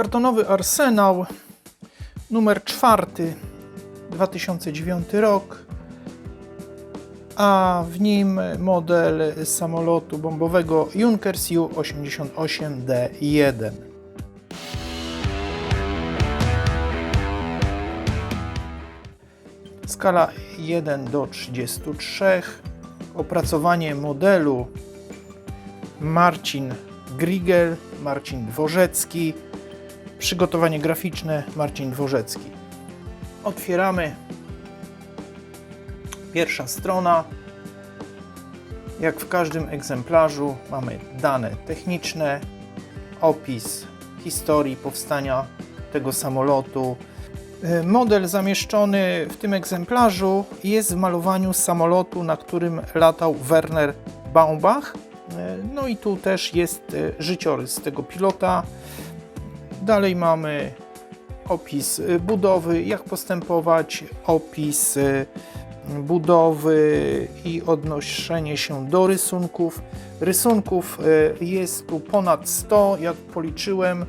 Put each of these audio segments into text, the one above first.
Kartonowy Arsenał, numer czwarty, 2009 rok, a w nim model samolotu bombowego Junkers Ju-88D1. Skala 1 do 33. Opracowanie modelu Marcin Grigel, Marcin Dworzecki. Przygotowanie graficzne Marcin Dworzecki. Otwieramy. Pierwsza strona. Jak w każdym egzemplarzu mamy dane techniczne, opis historii powstania tego samolotu. Y, Model zamieszczony w tym egzemplarzu jest w malowaniu samolotu, na którym latał Werner Baumbach. Y, No i tu też jest y, życiorys tego pilota. Dalej mamy opis y, budowy, jak postępować, opis y, budowy i odnoszenie się do rysunków. Rysunków y, jest tu ponad 100, jak policzyłem,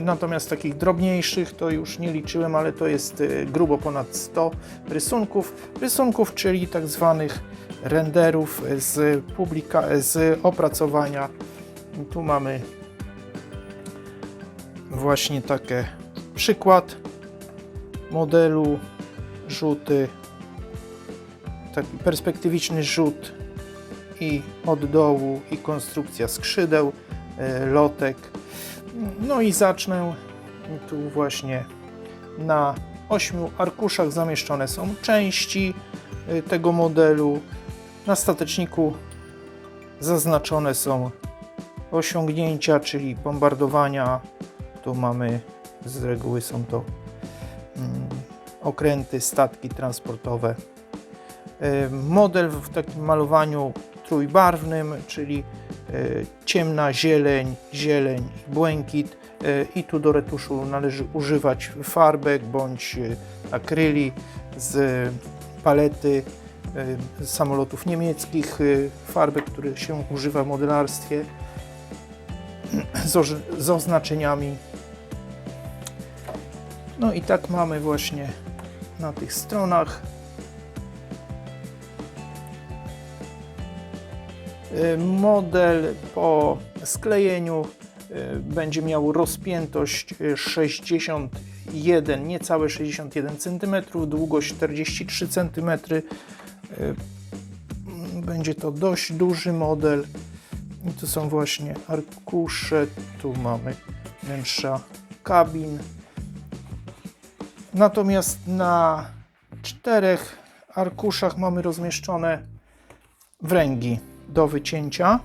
natomiast takich drobniejszych to już nie liczyłem, ale to jest grubo ponad 100 rysunków. Rysunków, czyli tak zwanych renderów z, publika- z opracowania. Tu mamy właśnie taki przykład modelu rzuty, taki perspektywiczny rzut i od dołu i konstrukcja skrzydeł, e, lotek. No i zacznę tu właśnie na ośmiu arkuszach zamieszczone są części e, tego modelu. Na stateczniku zaznaczone są osiągnięcia, czyli bombardowania. Tu mamy z reguły są to mm, okręty, statki transportowe. E, Model w takim malowaniu trójbarwnym, czyli e, ciemna zieleń, zieleń, błękit. E, I tu do retuszu należy używać farbek bądź akryli z palety samolotów niemieckich, farbek, które się używa w modelarstwie z oznaczeniami no i tak mamy właśnie na tych stronach. Y, Model po sklejeniu y, będzie miał rozpiętość y, 61, niecałe 61 cm, długość 43 cm. Y, Będzie to dość duży model. I tu są właśnie arkusze, tu mamy wnętrza kabin. Natomiast na czterech arkuszach mamy rozmieszczone wręgi do wycięcia.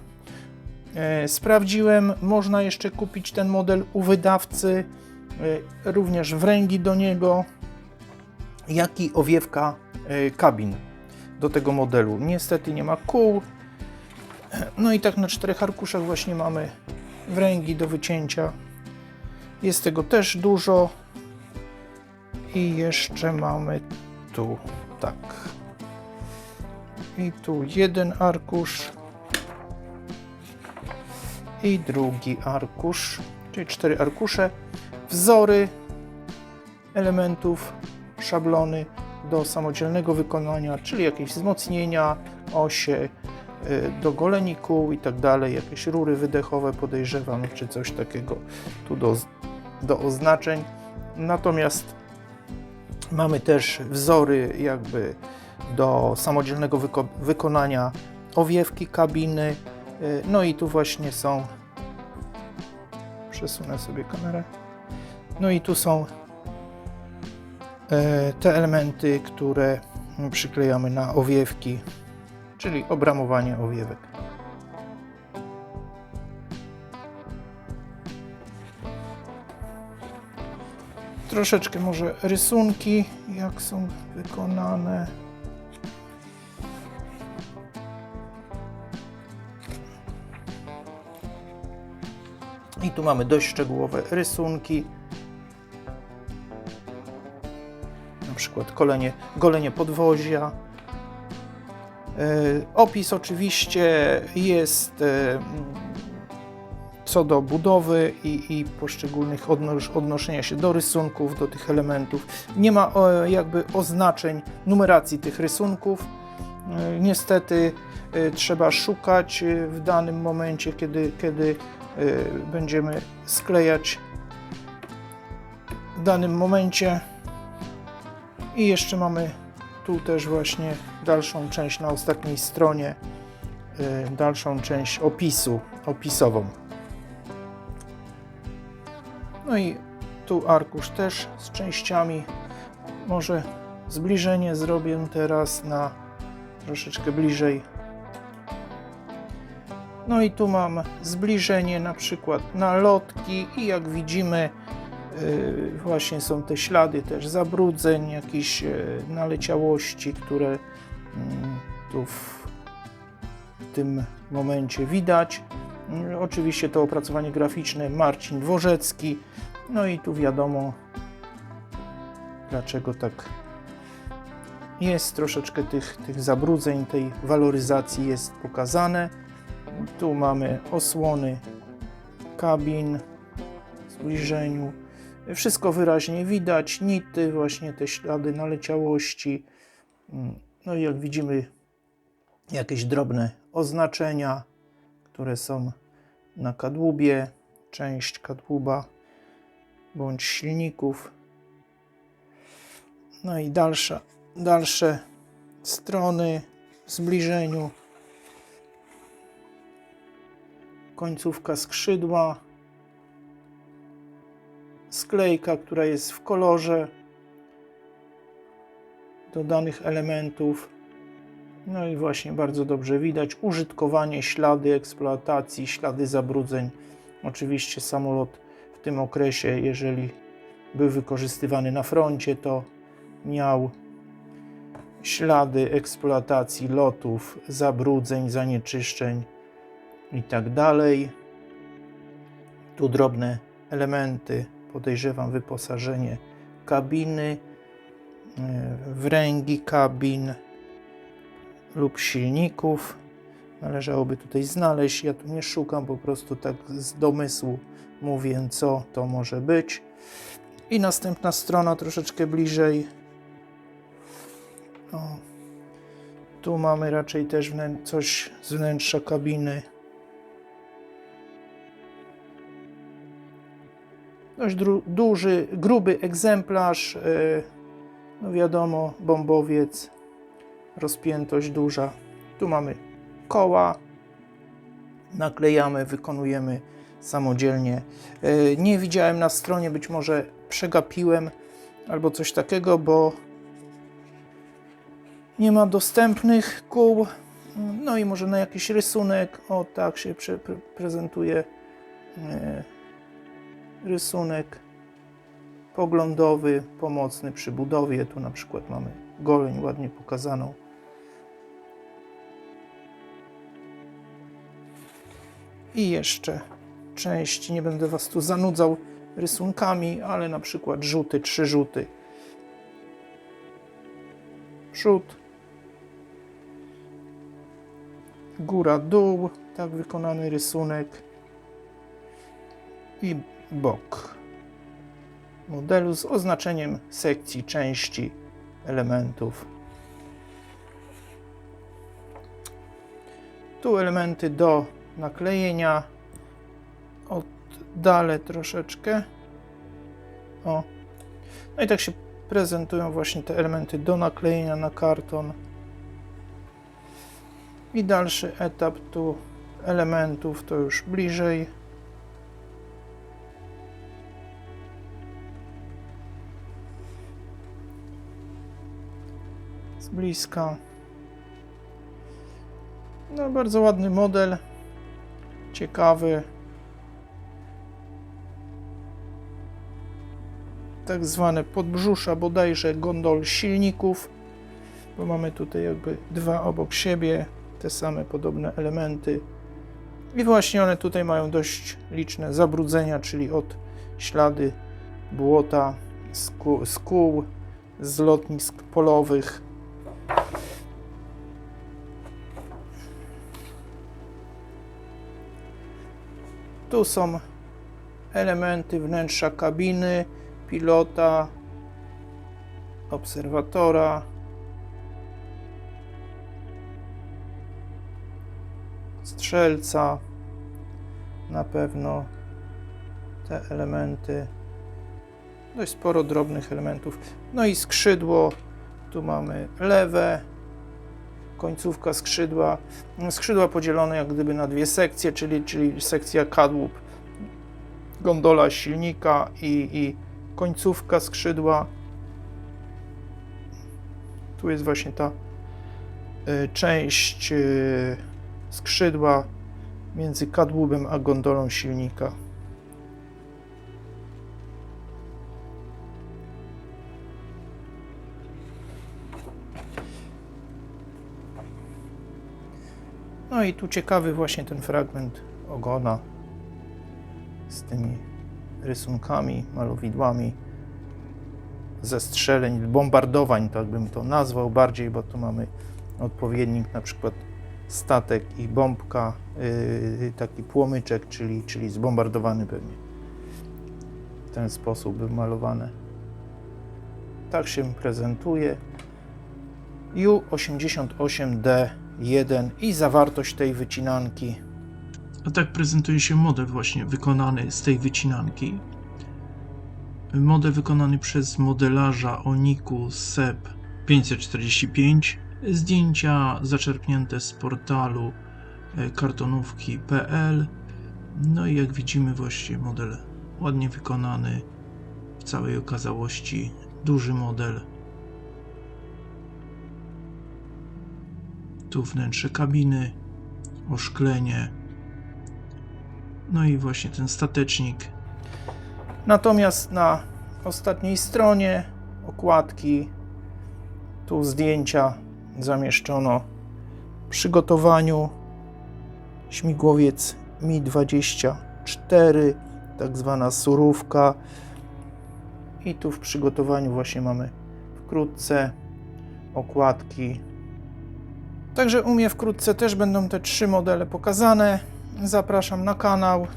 E, Sprawdziłem, można jeszcze kupić ten model u wydawcy, e, również wręgi do niego, jak i owiewka e, kabin do tego modelu. Niestety nie ma kół. No i tak na czterech arkuszach właśnie mamy wręgi do wycięcia. Jest tego też dużo. I jeszcze mamy tu, tak. I tu jeden arkusz. I drugi arkusz, czyli cztery arkusze. Wzory elementów, szablony do samodzielnego wykonania, czyli jakieś wzmocnienia, osie, y, do goleni i tak dalej, jakieś rury wydechowe podejrzewam, czy coś takiego tu do, do oznaczeń. Natomiast Mamy też wzory jakby do samodzielnego wyko- wykonania owiewki kabiny. Y, No i tu właśnie są. Przesunę sobie kamerę. No i tu są e, te elementy, które przyklejamy na owiewki, czyli obramowanie owiewek. Troszeczkę może rysunki, jak są wykonane. I tu mamy dość szczegółowe rysunki. Na przykład golenie, golenie podwozia. E, Opis oczywiście jest e, co do budowy i, i poszczególnych odnosz, odnoszenia się do rysunków, do tych elementów. Nie ma e, jakby oznaczeń numeracji tych rysunków. E, Niestety e, trzeba szukać e, w danym momencie, kiedy, kiedy e, będziemy sklejać w danym momencie. I jeszcze mamy tu też właśnie dalszą część na ostatniej stronie, y, dalszą część opisu, opisową. No i tu arkusz też z częściami. Może zbliżenie zrobię teraz na troszeczkę bliżej. No i tu mam zbliżenie na przykład na lotki i jak widzimy y, właśnie są te ślady też zabrudzeń, jakichś y, naleciałości, które mm, tu w tym momencie widać. Y, Oczywiście to opracowanie graficzne Marcin Dworzecki. No i tu wiadomo dlaczego tak jest. Troszeczkę tych, tych zabrudzeń, tej waloryzacji jest pokazane. Tu mamy osłony kabin w zbliżeniu. Wszystko wyraźnie widać, nity, właśnie te ślady naleciałości. Mm, No i jak widzimy, jakieś drobne oznaczenia, które są na kadłubie, część kadłuba bądź silników. No i dalsza, dalsze strony w zbliżeniu. Końcówka skrzydła sklejka, która jest w kolorze do danych elementów. No i właśnie bardzo dobrze widać użytkowanie, ślady eksploatacji, ślady zabrudzeń. Oczywiście samolot w tym okresie, jeżeli był wykorzystywany na froncie, to miał ślady eksploatacji lotów, zabrudzeń, zanieczyszczeń i tak. Tu drobne elementy podejrzewam wyposażenie kabiny, e, wręgi kabin lub silników. Należałoby tutaj znaleźć. Ja tu nie szukam, po prostu tak z domysłu mówię, co to może być. I następna strona troszeczkę bliżej. O, tu mamy raczej też coś z wnętrza kabiny. dość duży, gruby egzemplarz. e, No wiadomo, bombowiec, rozpiętość duża. Tu mamy koła, naklejamy, wykonujemy samodzielnie. E, Nie widziałem na stronie, być może przegapiłem albo coś takiego, bo nie ma dostępnych kół. No i może na jakiś rysunek, o tak się pre- prezentuje e, rysunek poglądowy, pomocny przy budowie. Tu na przykład mamy goleń ładnie pokazaną. I jeszcze część, nie będę Was tu zanudzał rysunkami, ale na przykład rzuty, trzy rzuty. Przód, góra, dół, tak wykonany rysunek i bok modelu z oznaczeniem sekcji, części, elementów. Tu elementy do naklejenia. Oddalę troszeczkę. O. No i tak się prezentują właśnie te elementy do naklejenia na karton. I dalszy etap tu elementów to już bliżej. z bliska. No, bardzo ładny model. Ciekawy. Tak zwane podbrzusza bodajże gondol silników, bo mamy tutaj jakby dwa obok siebie, te same podobne elementy. I właśnie one tutaj mają dość liczne zabrudzenia, czyli od ślady błota, z kół, z, lotnisk polowych, Tu są elementy wnętrza kabiny, pilota, obserwatora. Strzelca, na pewno te elementy. Dość sporo drobnych elementów. No i skrzydło. Tu mamy lewe, końcówka skrzydła. Skrzydła podzielone jak gdyby na dwie sekcje, czyli, czyli sekcja kadłub, gondola silnika i, i końcówka skrzydła. Tu jest właśnie ta y, część y, skrzydła między kadłubem a gondolą silnika. No i tu ciekawy właśnie ten fragment ogona z tymi rysunkami, malowidłami, zestrzeleń, bombardowań, tak bym to nazwał bardziej, bo tu mamy odpowiednik na przykład statek i bombka, yy, taki płomyczek, czyli, czyli zbombardowany pewnie. W ten sposób wymalowane. Tak się prezentuje. U88D1 i zawartość tej wycinanki. A tak prezentuje się model właśnie wykonany z tej wycinanki. Model wykonany przez modelarza Oniku SEP 545. Zdjęcia zaczerpnięte z portalu e, kartonówki.pl. No i jak widzimy właśnie model ładnie wykonany w całej okazałości. Duży model. Tu wnętrze kabiny, oszklenie. No i właśnie ten statecznik. Natomiast na ostatniej stronie okładki tu zdjęcia zamieszczono przygotowaniu śmigłowiec Mi-24, tak zwana surówka. I tu w przygotowaniu właśnie mamy wkrótce okładki. Także u mnie wkrótce też będą te trzy modele pokazane. Zapraszam na kanał,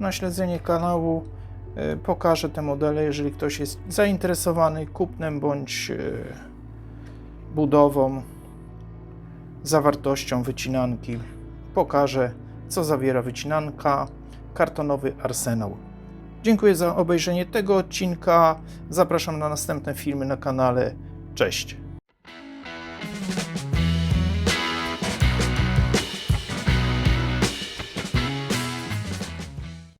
na śledzenie kanału. Y, Pokażę te modele, jeżeli ktoś jest zainteresowany kupnem bądź y, budową, zawartością wycinanki. Pokażę, co zawiera wycinanka, kartonowy arsenał. Dziękuję za obejrzenie tego odcinka. Zapraszam na następne filmy na kanale. Cześć.